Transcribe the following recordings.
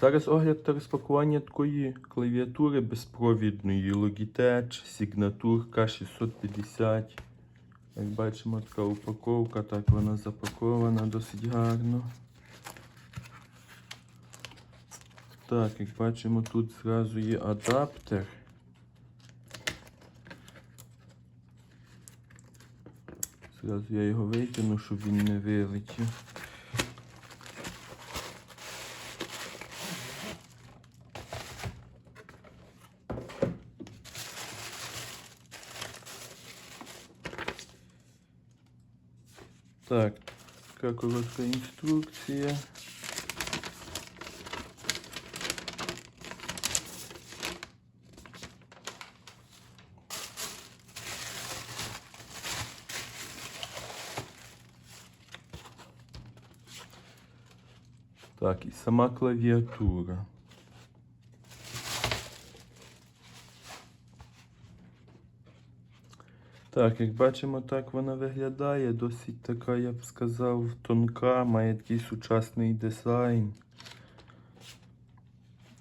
Зараз огляд та розпакування такої клавіатури безпровідної Logitech Signature K650. Як бачимо, така упаковка, так вона запакована досить гарно. Так, як бачимо, тут зразу є адаптер. Зразу я його витягну, щоб він не вилетів. Так, така коротка інструкція. Так, і сама клавіатура. Так, як бачимо, так вона виглядає. Досить така, я б сказав, тонка, має такий сучасний дизайн.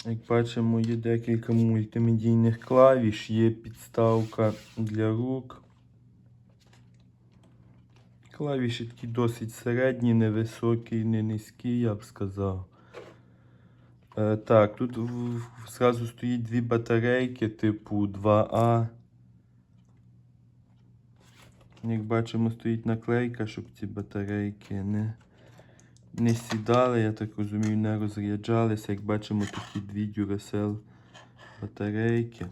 Як бачимо, є декілька мультимедійних клавіш, є підставка для рук. Клавіші такі досить середні, невисокі, не низькі, я б сказав. Е, так, тут зразу стоїть дві батарейки типу 2А. Як бачимо, стоїть наклейка, щоб ці батарейки не, не сідали, я так розумію, не розряджалися. Як бачимо, такі дві Duracell батарейки.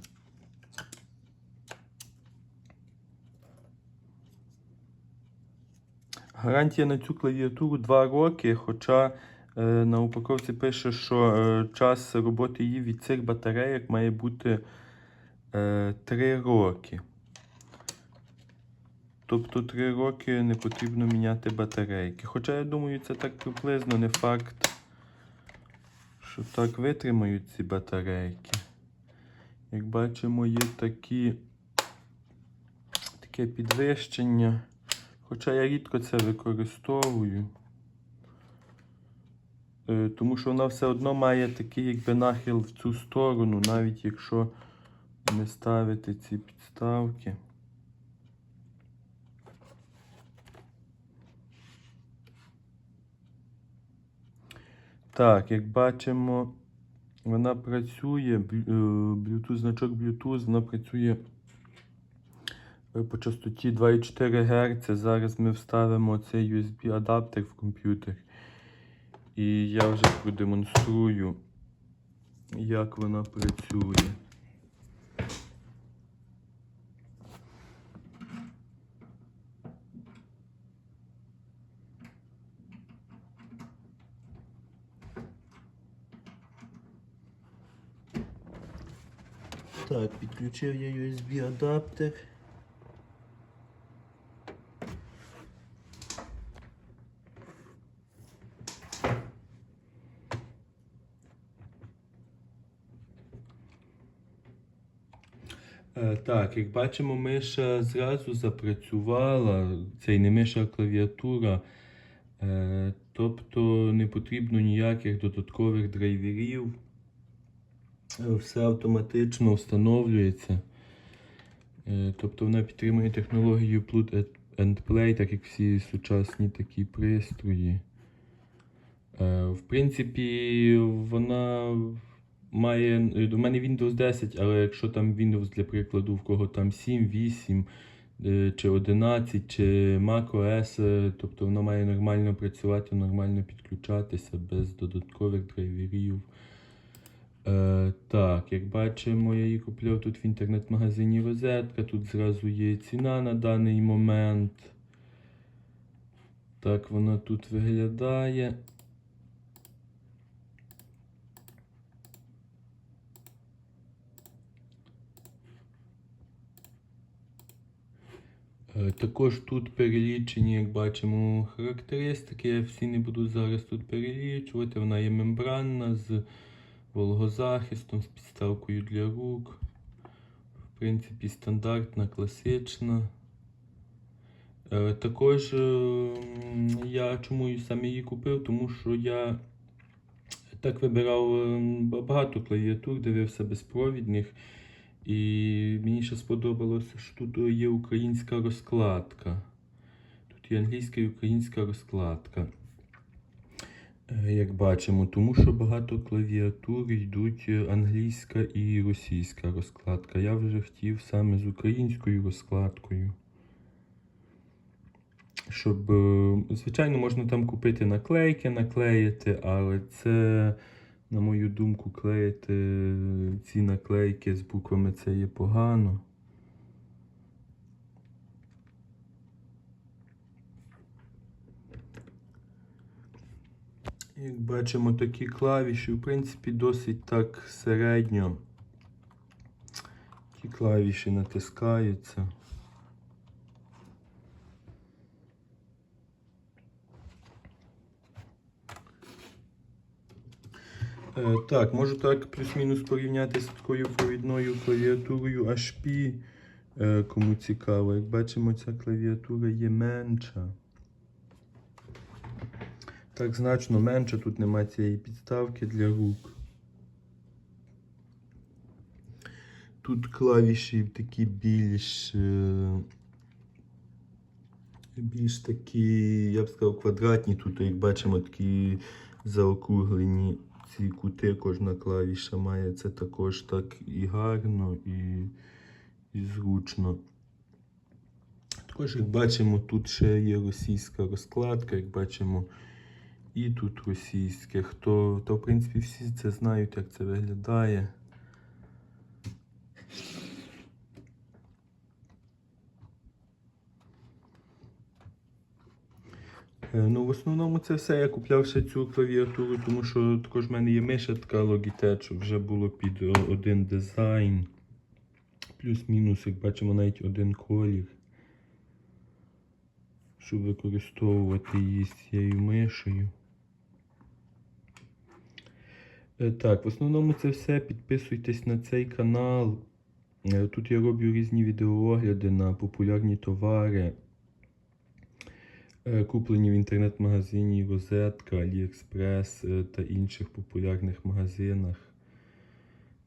Гарантія на цю клавіатуру 2 роки, хоча е, на упаковці пише, що е, час роботи її від цих батарейок має бути е, 3 роки. Тобто 3 роки не потрібно міняти батарейки. Хоча я думаю, це так приблизно не факт, що так витримають ці батарейки. Як бачимо, є такі, таке підвищення. Хоча я рідко це використовую. Е, Тому що вона все одно має такий якби нахил в цю сторону, навіть якщо не ставити ці підставки. Так, як бачимо, вона працює, е, Bluetooth, значок Bluetooth, вона працює е, по частоті 2,4 Гц. Зараз ми вставимо цей USB-адаптер в комп'ютер. І я вже продемонструю, як вона працює. Так, підключив я USB-адаптер. Е, Так, як бачимо, миша зразу запрацювала. Це й не миша, а клавіатура. Е, Тобто не потрібно ніяких додаткових драйверів. Е, Все автоматично встановлюється. Е, Тобто вона підтримує технологію Plug and Play, так як всі сучасні такі пристрої. Е, В принципі, вона має. У мене Windows 10, але якщо там Windows, для прикладу, в кого там 7, 8 е, чи 11, чи macOS, тобто вона має нормально працювати, нормально підключатися без додаткових драйверів. Е, так, як бачимо, я її купляв тут в інтернет-магазині Розетка. Тут зразу є ціна на даний момент. Так вона тут виглядає. Е, Також тут перелічені, як бачимо, характеристики. Я всі не буду зараз тут перелічувати. Вона є мембранна з вологозахистом, з підставкою для рук. В принципі, стандартна, класична. Е, Також е, я чому саме її купив, тому що я Так вибирав е, багато клавіатур, дивився безпровідних. І мені ще сподобалося, що тут є українська розкладка. Тут є англійська і українська розкладка. Е, Як бачимо, тому що багато клавіатур йдуть е, англійська і російська розкладка. Я вже хотів саме з українською розкладкою. Щоб, е, звичайно, можна там купити наклейки, наклеїти, але це, на мою думку, клеїти ці наклейки з буквами це є погано. Як бачимо, такі клавіші, в принципі, досить так середньо. Ті клавіші натискаються. Е, Так, можу так плюс-мінус порівняти з такою провідною клавіатурою HP. Е, Кому цікаво, як бачимо, ця клавіатура є менша. Так, значно менше, тут немає цієї підставки для рук. Тут клавіші такі більш. е, Більш такі, я б сказав, квадратні. Тут, як бачимо, такі заокруглені ці кути, кожна клавіша має. Це також так і гарно, і, і зручно. Також, як бачимо, тут ще є російська розкладка, як бачимо, і тут російське. Хто, то, в принципі, всі це знають, як це виглядає. Е, Ну, в основному це все. Я купляв ще цю клавіатуру, тому що також в мене є миша така Logitech, вже було під один дизайн. Плюс-мінус, як бачимо, навіть один колір. Щоб використовувати її з цією мишею. Е, Так, в основному це все. Підписуйтесь на цей канал. Е, Тут я роблю різні відеоогляди на популярні товари. Е, Куплені в інтернет-магазині Розетка, е, та інших популярних магазинах.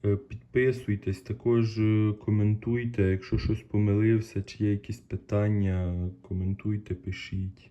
Е, Підписуйтесь, також е, коментуйте, якщо щось помилився, чи є якісь питання, коментуйте, пишіть.